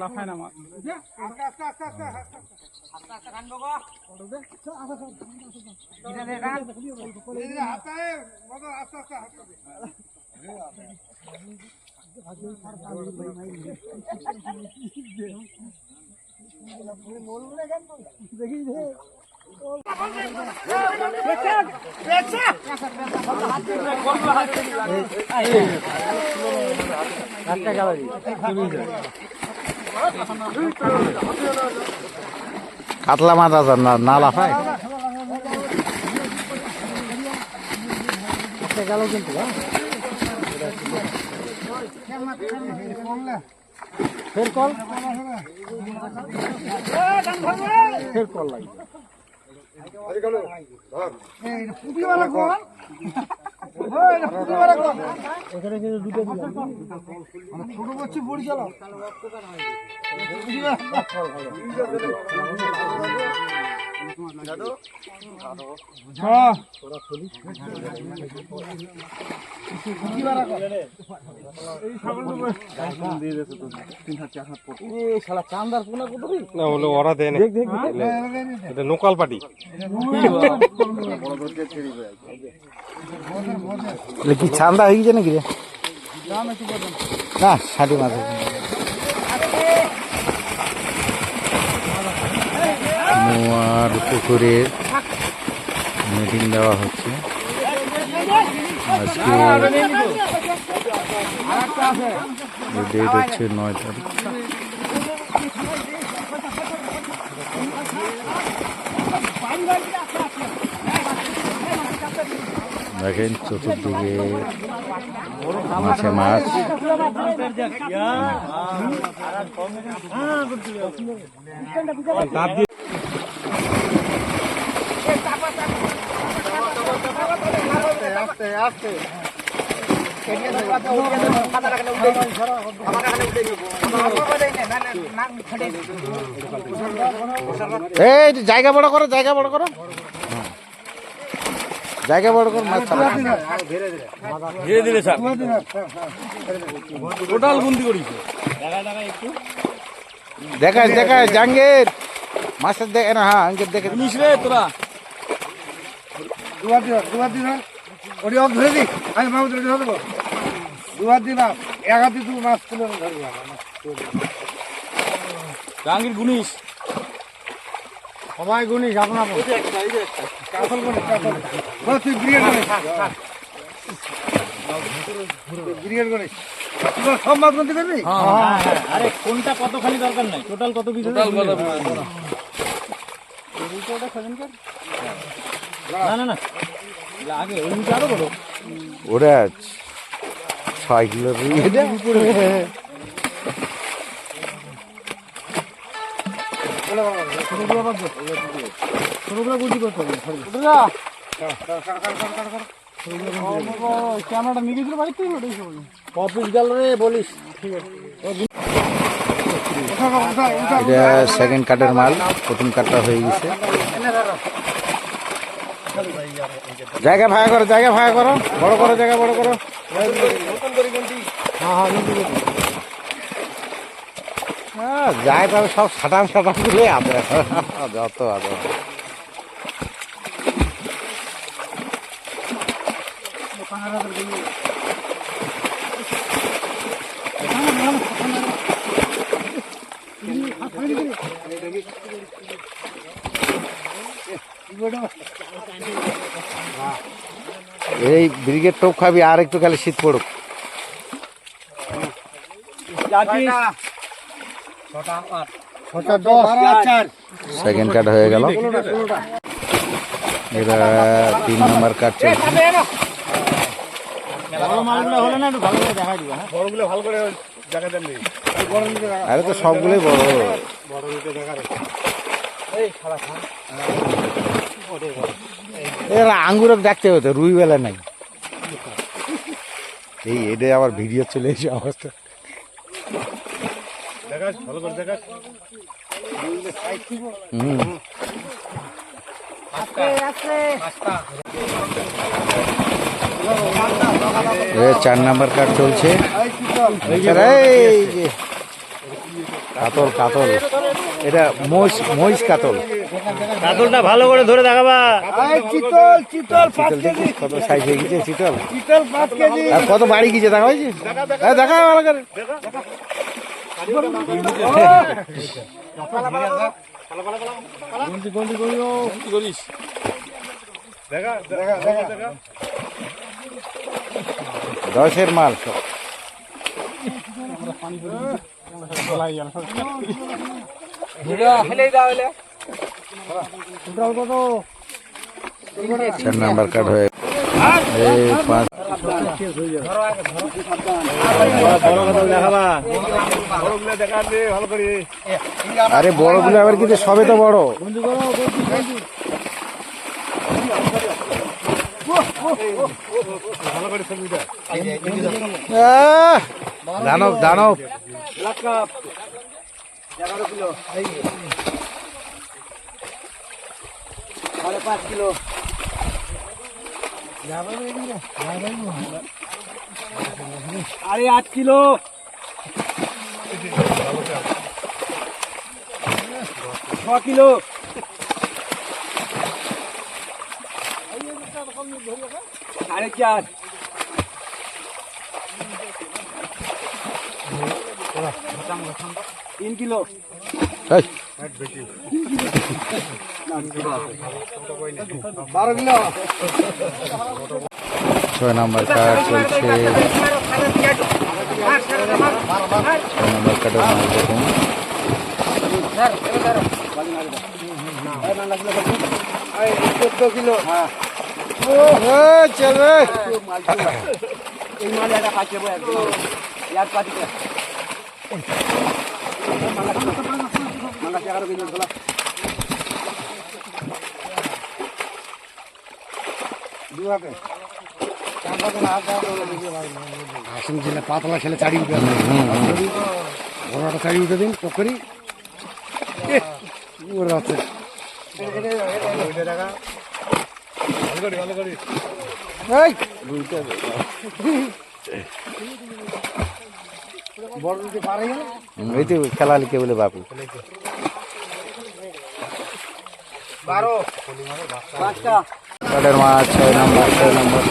লাফায় না মাছ কাতলা মাছ আছে না না লাফায় ফের কল? ফের কল লাগে। এখানে কিন্তু দুটো ছোট করছি বড়ি লোকাল পার্টি। কি ছান্দা হয়ে গেছে নাকি রে? না ষাটি মাছ মোয়ার পুকুরে মিটিং দেওয়া হচ্ছে। আজকে ডেট হচ্ছে নয় তারিখ। দেখেন চতুর্দিকে মাছে মাছ। এই জায়গা বড় করো জায়গা বড় করো। জায়গা বড় করো মাছ ধীরে ধীরে স্যার টোটাল বন্দি করিস। দেখাস দেখাস জাঙ্গের মাছের দেখে না হ্যাঁ আঙ্কের দেখে রে তোরা দুবার দিন দুবার দিন ওটি অফ ধরে দি আমি মাছ ধরে ধরে দেবো দুবার দিন এক হাতে তুমি মাছ তুলে ধরবি গুনিস সবাই গুনিস আপনার কাসল গুনিস বস তুই ব্রিগেড গুনিস ব্রিগেড গুনিস সব মাছ গুনতে পারবি আরে কোনটা কতখানি দরকার নাই টোটাল কত পিস টোটাল কত না না না আগে ওই মিটা আরও বড় ওরা ছয় কিলো ক্যামেরাটা নিয়ে গেছিল বাড়িতে ওটাই অফিস গেল রে বলিস ঠিক আছে এটা সেকেন্ড কাটের মাল, প্রথম কাটটা হয়ে গেছে। জায়গা ভাড়া করো, জায়গা ভাড়া করো। বড় করো, জায়গা বড় করো। হ্যাঁ যাই তবে সব সাটান সাটানগুলো আছে যত আছে এই ব্রিগেড টোপ খাবি আর একটু খালি শীত পড়ুক। সেকেন্ড কাট হয়ে গেল। এবার তিন নম্বর কাট চলছে। বড় মালগুলো হলে না একটু ভালো করে দেখা দিবা হ্যাঁ? বড়গুলো ভালো করে দেখা দেন আরে তো সবগুলোই বড়। এরা আঙ্গুর দেখতে হতো রুই বেলা নাই। এই এটা আবার ভিডিও চলে এসে অবস্থা। চার নাম্বার কার্ড চলছে। যে কাতল কাতল। এটা মহিষ মহিষ কাতল। কাতলটা ভালো করে ধরে দেখাবা। এই চিতল চিতল পাঁচ চিতল কেজি কত সাইজ হয়ে গেছে চিতল? চিতল পাঁচ কেজি। আর কত বাড়ি গেছে দেখা হয়েছে? হ্যাঁ দেখা ভালো করে। দেখা দেখা দেখা দেখা দশের মাল সব। চার নাম্বার কার্ড হয়ে পাঁচ বড় আরে বড়গুলো আবার কিন্তু সবে তো বড়। ভালো করে দানব দানব আরে আট কিলো। ছ কিলো। সাড়ে চার। তিন কিলো এই, বারো কিলো ছয় নাম্বার কার্ড চলছে ছয় নাম্বার কার্ডের মাল দেখুন চোদ্দ কিলো হ্যাঁ এই, চল রে। এই মাল একটা পাচ্ছে বই একদম এক পাতিকে মাঙ্গা এগারো কেজি খোলা দু হাতে আসুন ছেলে পাতলা ছেলে চারি উঠে বড়টা চারি উঠে দিন পকরি। আছে খেলা লিখে বলে বাপু। মাছ ছয় নাম্বার ছয় নাম্বার।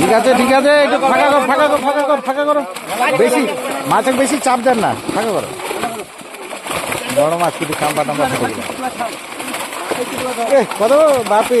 ঠিক আছে ঠিক আছে একটু ফাঁকা করো ফাঁকা করো ফাঁকা করো ফাঁকা করো। বেশি মাছের বেশি চাপ দেন না ফাঁকা করো। বড় মাছ কিন্তু দিলাম এ, কত বাপে?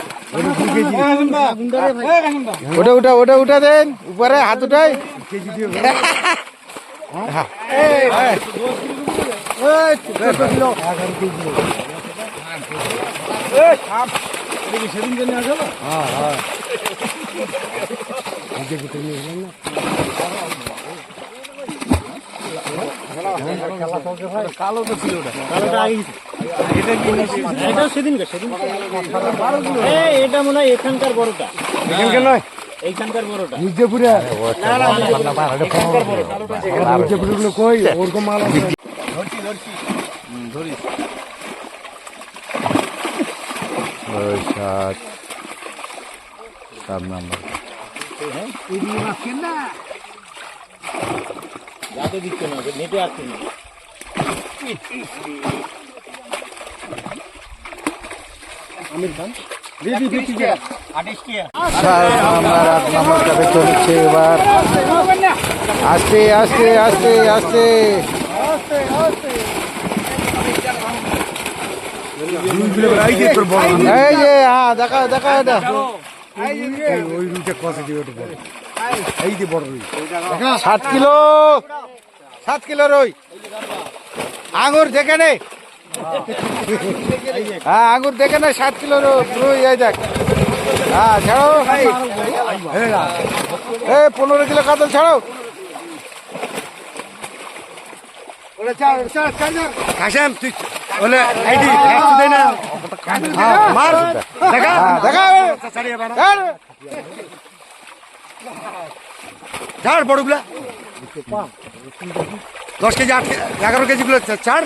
ওটা ওটা ওটা উঠা দেন উপরে হাত উঠাই হ্যাঁ। এই, এই। এটা সেদিন এটা মনে হয় এখানকার বড়টা এখানকার নয় এইখানকার বড়টা মির্জাপুরে মির্জাপুরে গুলো কই ওরকম মাল আছে ওই সাত সাত নাম্বার যাতে দিচ্ছে না নেটে আসছে না চলেছে এবার। আস্তে আস্তে আস্তে আস্তে। এই যে হ্যাঁ দেখা দেখা ওই সাত কিলো সাত কিলো রই। আঙুর দেখে নে। হ্যাঁ আঙুর দেখে না সাত কিলো হ্যাঁ ছাড়ো এ পনেরো কিলো কাতল ছাড়ো কাশাম তুই বলে আইডি একটু দে না হ্যাঁ মার। দেখা। দেখা। ছাড়। বড়গুলা দশ কেজি আট কেজি এগারো কেজি গুলো ছাড়।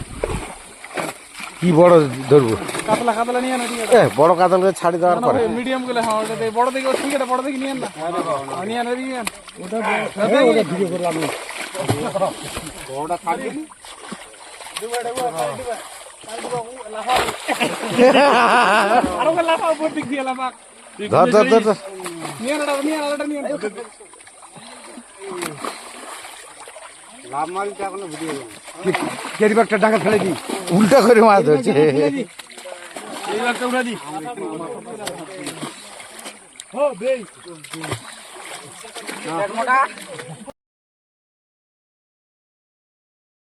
কি বড় ধরবো? কাতলা কাতলা নিয়ে না ঠিক এ বড় কাতলকে ছাড়ি দেওয়ার পরে। মিডিয়ামগুলো হ্যাঁ ওটা বড় দেখি ও ঠিক আছে বড় দেখি নিয়ে না। হ্যাঁ, নিয়ে না নিয়ে ওটা ওটা ভিডিও করলাম আরও লাফা উপর দিক দিয়ে লাফা। ধর ধর ধর ধর। নিয়ে না নিয়ে না ওটা নিয়ে কেরি ব্যাগটা ডাঙ্গা ফেলে দিই? উল্টা করে মাছ ধরছে উঠা দি